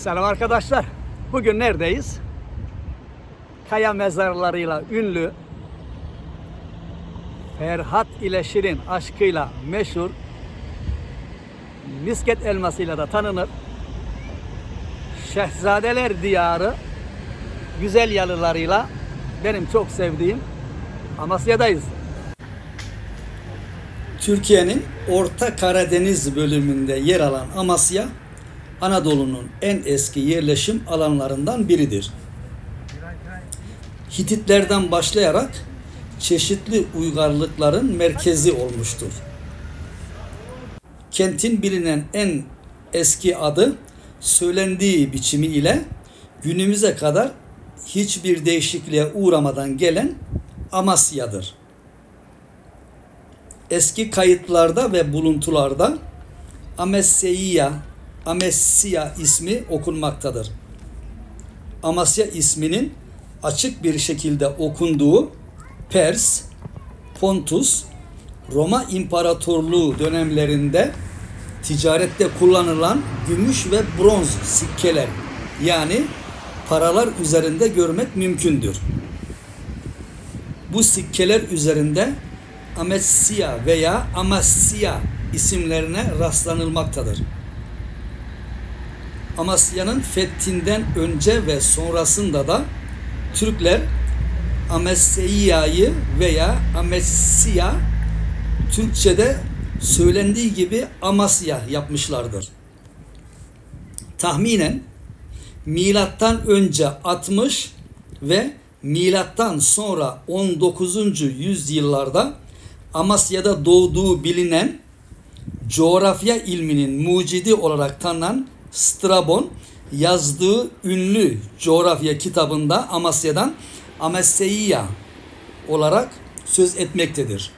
Selam arkadaşlar. Bugün neredeyiz? Kaya mezarlarıyla ünlü Ferhat ile Şirin aşkıyla meşhur misket elmasıyla da tanınır. Şehzadeler diyarı güzel yalılarıyla benim çok sevdiğim Amasya'dayız. Türkiye'nin Orta Karadeniz bölümünde yer alan Amasya, Anadolu'nun en eski yerleşim alanlarından biridir. Hititlerden başlayarak çeşitli uygarlıkların merkezi olmuştur. Kentin bilinen en eski adı söylendiği biçimi ile günümüze kadar hiçbir değişikliğe uğramadan gelen Amasya'dır. Eski kayıtlarda ve buluntularda Amesseia, Amessia ismi okunmaktadır. Amasya isminin açık bir şekilde okunduğu Pers, Pontus, Roma İmparatorluğu dönemlerinde ticarette kullanılan gümüş ve bronz sikkeler yani paralar üzerinde görmek mümkündür. Bu sikkeler üzerinde Amessia veya Amasya isimlerine rastlanılmaktadır. Amasya'nın fethinden önce ve sonrasında da Türkler Amesya'yı veya Amesya Türkçe'de söylendiği gibi Amasya yapmışlardır. Tahminen milattan önce 60 ve milattan sonra 19. yüzyıllarda Amasya'da doğduğu bilinen coğrafya ilminin mucidi olarak tanınan Strabon yazdığı ünlü coğrafya kitabında Amasya'dan Amasya olarak söz etmektedir.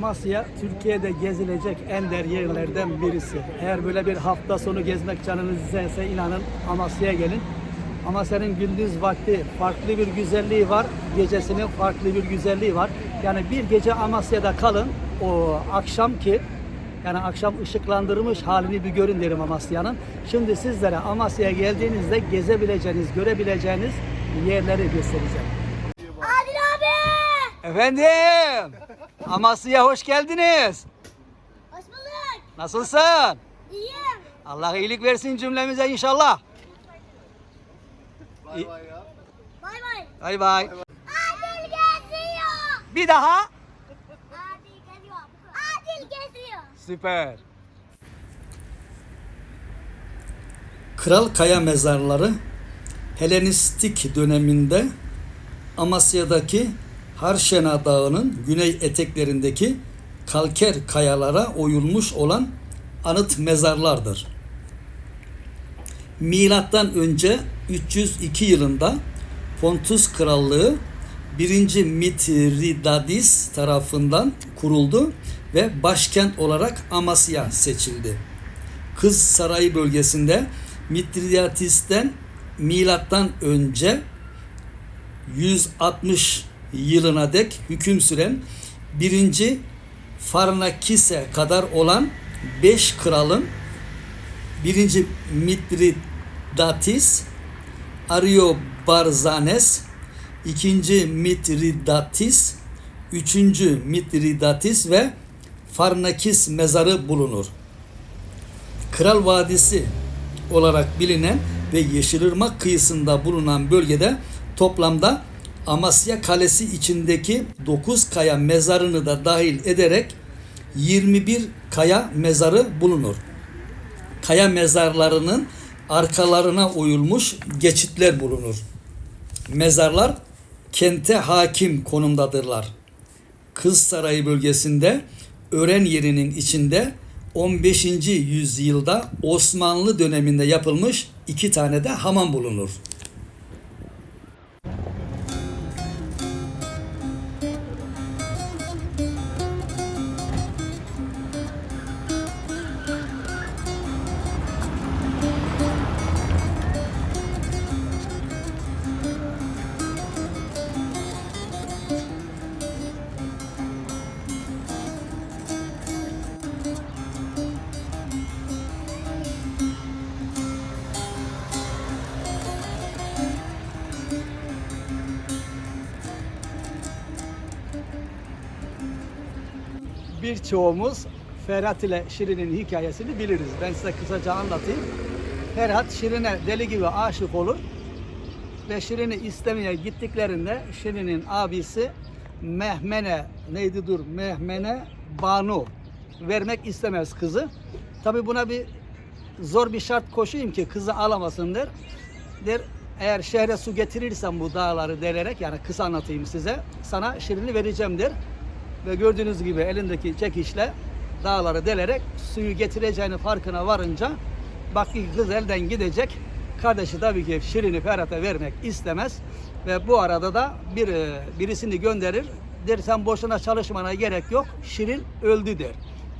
Amasya Türkiye'de gezilecek en der yerlerden birisi. Eğer böyle bir hafta sonu gezmek canınız isterse inanın Amasya'ya gelin. Amasya'nın gündüz vakti farklı bir güzelliği var, gecesinin farklı bir güzelliği var. Yani bir gece Amasya'da kalın, o akşam ki yani akşam ışıklandırmış halini bir görün derim Amasya'nın. Şimdi sizlere Amasya'ya geldiğinizde gezebileceğiniz, görebileceğiniz yerleri göstereceğim. Adil abi! Efendim, Amasya'ya hoş geldiniz. Hoş bulduk. Nasılsın? İyiyim. Allah iyilik versin cümlemize inşallah. Bay bay. Bay bay. Adil geziyor. Bir daha. Adil geziyor. Adil geziyor. Süper. Kral Kaya Mezarları Helenistik döneminde Amasya'daki Harşena Dağı'nın güney eteklerindeki kalker kayalara oyulmuş olan anıt mezarlardır. Milattan önce 302 yılında Pontus Krallığı 1. Mitridadis tarafından kuruldu ve başkent olarak Amasya seçildi. Kız Sarayı bölgesinde Mitridatis'ten milattan önce 160 yılına dek hüküm süren 1. Farnakise kadar olan 5 kralın 1. Mitridatis, Ariobarzanes, 2. Mitridatis, 3. Mitridatis ve Farnakis mezarı bulunur. Kral Vadisi olarak bilinen ve Yeşilırmak kıyısında bulunan bölgede toplamda Amasya Kalesi içindeki 9 kaya mezarını da dahil ederek 21 kaya mezarı bulunur. kaya mezarlarının arkalarına oyulmuş geçitler bulunur. Mezarlar kente hakim konumdadırlar. Kız Sarayı bölgesinde ören yerinin içinde 15. yüzyılda Osmanlı döneminde yapılmış iki tane de hamam bulunur. Birçoğumuz Ferhat ile Şirin'in hikayesini biliriz. Ben size kısaca anlatayım. Ferhat Şirin'e deli gibi aşık olur ve Şirin'i istemeye gittiklerinde Şirin'in abisi Mehmene neydi dur Mehmene Banu vermek istemez kızı. Tabi buna bir zor bir şart koşayım ki kızı alamasın der. Der eğer şehre su getirirsen bu dağları delerek yani kısa anlatayım size sana Şirin'i vereceğim der. Ve gördüğünüz gibi elindeki çekişle dağları delerek suyu getireceğini farkına varınca baktı ki kız elden gidecek. Kardeşi tabii ki Şirin'i Ferhat'a vermek istemez. Ve bu arada da bir e, birisini gönderir. Der sen boşuna çalışmana gerek yok. Şirin öldü der.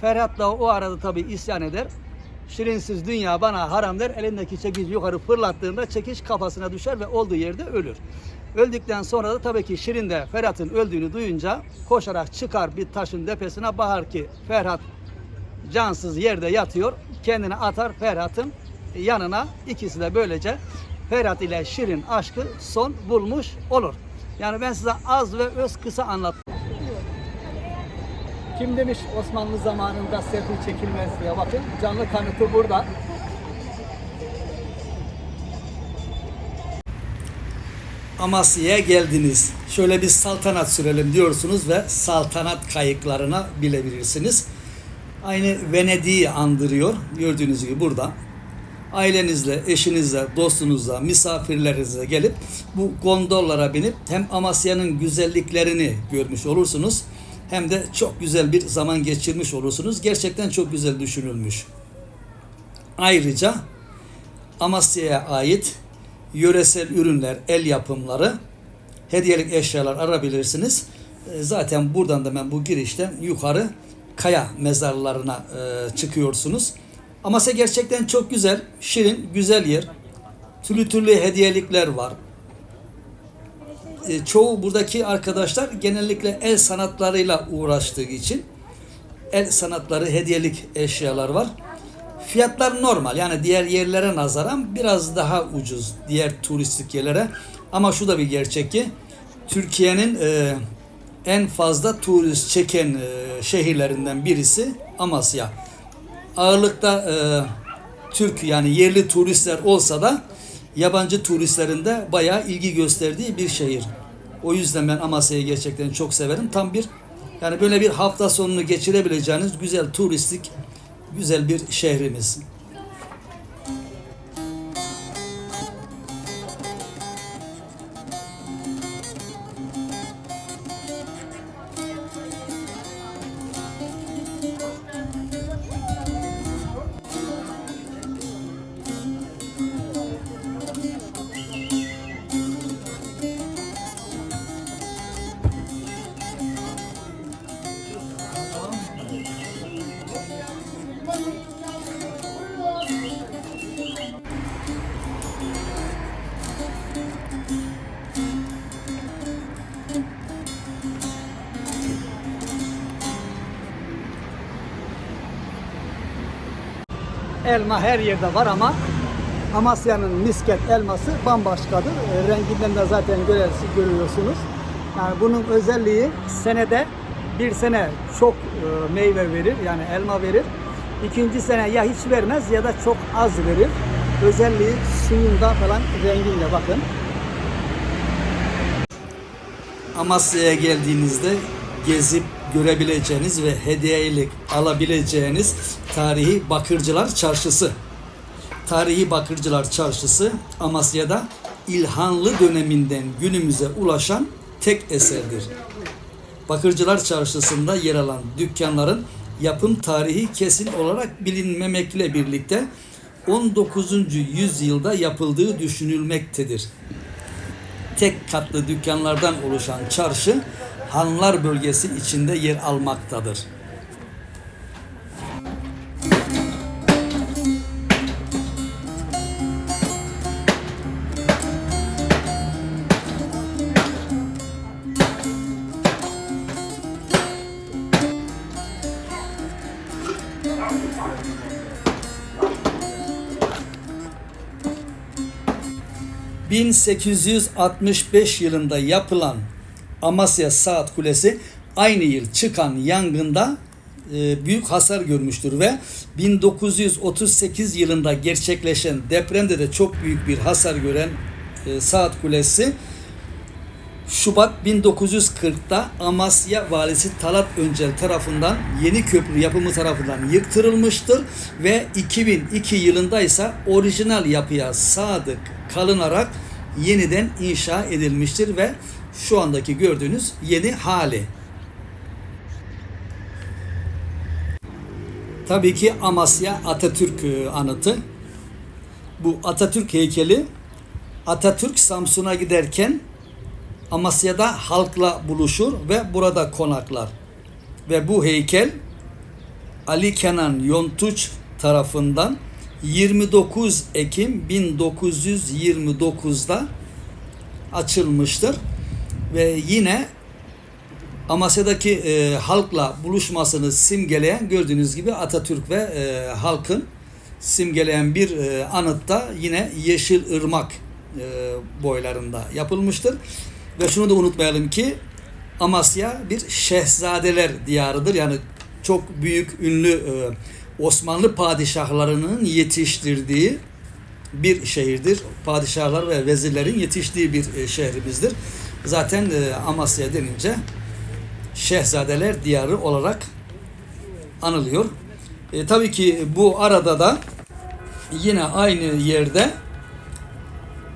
Ferhat da o arada tabii isyan eder. Şirinsiz dünya bana haram der. Elindeki çekici yukarı fırlattığında çekiç kafasına düşer ve olduğu yerde ölür. Öldükten sonra da tabii ki Şirin de Ferhat'ın öldüğünü duyunca koşarak çıkar bir taşın tepesine bakar ki Ferhat cansız yerde yatıyor. Kendini atar Ferhat'ın yanına. İkisi de böylece Ferhat ile Şirin aşkı son bulmuş olur. Yani ben size az ve öz kısa anlattım. Kim demiş Osmanlı zamanında selfie çekilmez diye bakın canlı kanıtı burada. Amasya'ya geldiniz. Şöyle bir saltanat sürelim diyorsunuz ve saltanat kayıklarına bilebilirsiniz. Aynı Venedik'i andırıyor. Gördüğünüz gibi burada. Ailenizle, eşinizle, dostunuzla, misafirlerinizle gelip bu gondollara binip hem Amasya'nın güzelliklerini görmüş olursunuz hem de çok güzel bir zaman geçirmiş olursunuz. Gerçekten çok güzel düşünülmüş. Ayrıca Amasya'ya ait yöresel ürünler, el yapımları, hediyelik eşyalar arabilirsiniz. E, Zaten buradan da ben bu girişten yukarı kaya mezarlarına e, çıkıyorsunuz. Amasya gerçekten çok güzel, şirin, güzel yer. Türlü türlü hediyelikler var. E, çoğu buradaki arkadaşlar genellikle el sanatlarıyla uğraştığı için el sanatları, hediyelik eşyalar var. Fiyatlar normal yani diğer yerlere nazaran biraz daha ucuz diğer turistik yerlere. Ama şu da bir gerçek ki Türkiye'nin e, en fazla turist çeken e, şehirlerinden birisi Amasya. Ağırlıkta e, Türk yani yerli turistler olsa da yabancı turistlerin de bayağı ilgi gösterdiği bir şehir. O yüzden ben Amasya'yı gerçekten çok severim. Tam bir yani böyle bir hafta sonunu geçirebileceğiniz güzel turistik güzel bir şehrimiz. Elma her yerde var ama Amasya'nın misket elması bambaşkadır. E, renginden de zaten görüyorsunuz. Yani bunun özelliği senede bir sene çok e, meyve verir yani elma verir. İkinci sene ya hiç vermez ya da çok az verir. Özelliği suyunda falan renginde bakın. Amasya'ya geldiğinizde gezip görebileceğiniz ve hediyelik alabileceğiniz tarihi Bakırcılar Çarşısı Tarihi Bakırcılar Çarşısı Amasya'da İlhanlı döneminden günümüze ulaşan tek eserdir. Bakırcılar Çarşısı'nda yer alan dükkanların yapım tarihi kesin olarak bilinmemekle birlikte 19. yüzyılda yapıldığı düşünülmektedir. Tek katlı dükkanlardan oluşan çarşı Hanlar bölgesi içinde yer almaktadır. ...1865 yılında yapılan Amasya Saat Kulesi aynı yıl çıkan yangında e, büyük hasar görmüştür ve 1938 yılında gerçekleşen depremde de çok büyük bir hasar gören e, Saat Kulesi Şubat 1940'da Amasya Valisi Talat Öncel tarafından yeni köprü yapımı tarafından yıktırılmıştır ve 2002 yılında ise orijinal yapıya sadık kalınarak yeniden inşa edilmiştir ve şu andaki gördüğünüz yeni hali. Tabii ki Amasya Atatürk e, anıtı. Bu Atatürk heykeli Atatürk Samsun'a giderken Amasya'da halkla buluşur ve burada konaklar. Ve bu heykel Ali Kenan Yontuç tarafından 29 Ekim 1929'da açılmıştır. Ve yine Amasya'daki e, halkla buluşmasını simgeleyen gördüğünüz gibi Atatürk ve e, halkın simgeleyen bir e, anıtta yine Yeşil Irmak e, boylarında yapılmıştır. Ve şunu da unutmayalım ki Amasya bir şehzadeler diyarıdır. Yani çok büyük ünlü e, Osmanlı padişahlarının yetiştirdiği bir şehirdir. Padişahlar ve vezirlerin yetiştiği bir e, şehrimizdir. Zaten e, Amasya denince şehzadeler diyarı olarak anılıyor. E, tabii ki bu arada da yine aynı yerde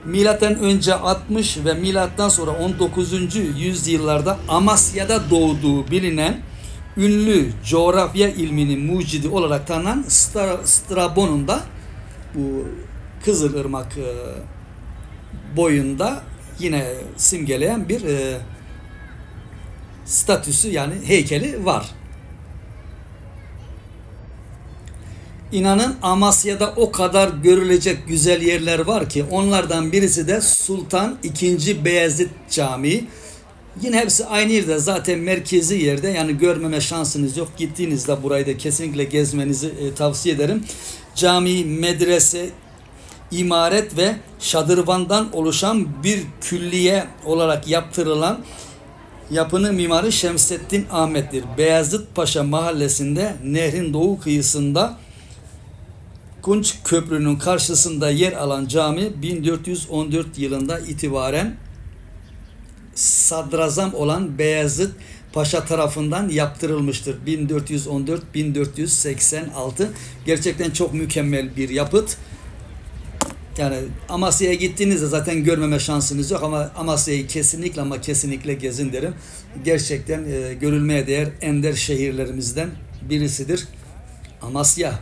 Milattan önce 60 ve milattan sonra 19. yüzyıllarda Amasya'da doğduğu bilinen ünlü coğrafya ilminin mucidi olarak tanınan Stra- Strabon'un da bu Kızılırmak e, boyunda yine simgeleyen bir e, statüsü yani heykeli var. İnanın Amasya'da o kadar görülecek güzel yerler var ki onlardan birisi de Sultan II. Beyazıt Camii. Yine hepsi aynı yerde zaten merkezi yerde yani görmeme şansınız yok. Gittiğinizde burayı da kesinlikle gezmenizi e, tavsiye ederim. Cami, medrese, imaret ve şadırvandan oluşan bir külliye olarak yaptırılan yapının mimarı Şemsettin Ahmet'tir. Beyazıt Paşa mahallesinde nehrin doğu kıyısında Kunç Köprü'nün karşısında yer alan cami 1414 yılında itibaren sadrazam olan Beyazıt Paşa tarafından yaptırılmıştır. 1414-1486 gerçekten çok mükemmel bir yapıt. Yani Amasya'ya gittiğinizde zaten görmeme şansınız yok ama Amasya'yı kesinlikle ama kesinlikle gezin derim. Gerçekten e, görülmeye değer ender şehirlerimizden birisidir. Amasya.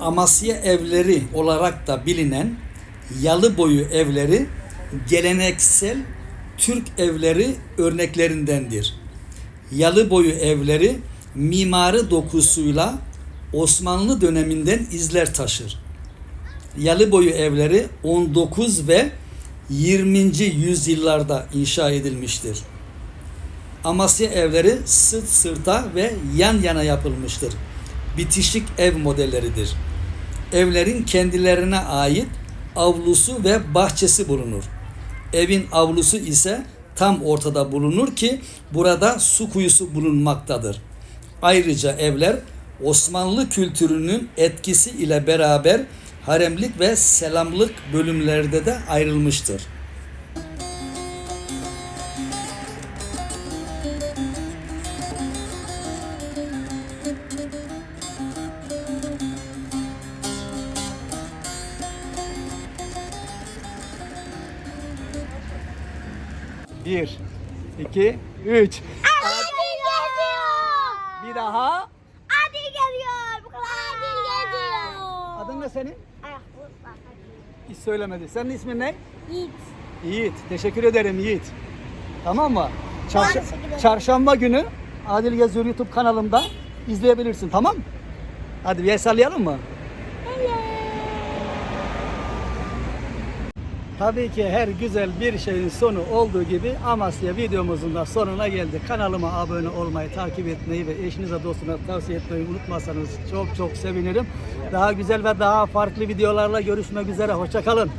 Amasya evleri olarak da bilinen yalı boyu evleri geleneksel Türk evleri örneklerindendir. Yalı boyu evleri mimari dokusuyla Osmanlı döneminden izler taşır. Yalı boyu evleri 19 ve 20. yüzyıllarda inşa edilmiştir. Amasya evleri sırt sırta ve yan yana yapılmıştır. Bitişik ev modelleridir. Evlerin kendilerine ait avlusu ve bahçesi bulunur. Evin avlusu ise tam ortada bulunur ki burada su kuyusu bulunmaktadır. Ayrıca evler Osmanlı kültürünün etkisi ile beraber haremlik ve selamlık bölümlerde de ayrılmıştır. 2, 3. Adil geziyor. Bir daha. Adil geziyor. Adil geziyor. Adın ne senin? Hiç söylemedi. Senin ismin ne? Yiğit. Yiğit. Teşekkür ederim Yiğit. Tamam mı? Çarşa Çarşamba günü Adil Geziyor YouTube kanalımda izleyebilirsin. Tamam mı? Hadi bir el mı? Tabii ki her güzel bir şeyin sonu olduğu gibi Amasya videomuzun da sonuna geldik. Kanalıma abone olmayı, takip etmeyi ve eşinize dostunuza tavsiye etmeyi unutmazsanız çok çok sevinirim. Daha güzel ve daha farklı videolarla görüşmek üzere. Hoşçakalın.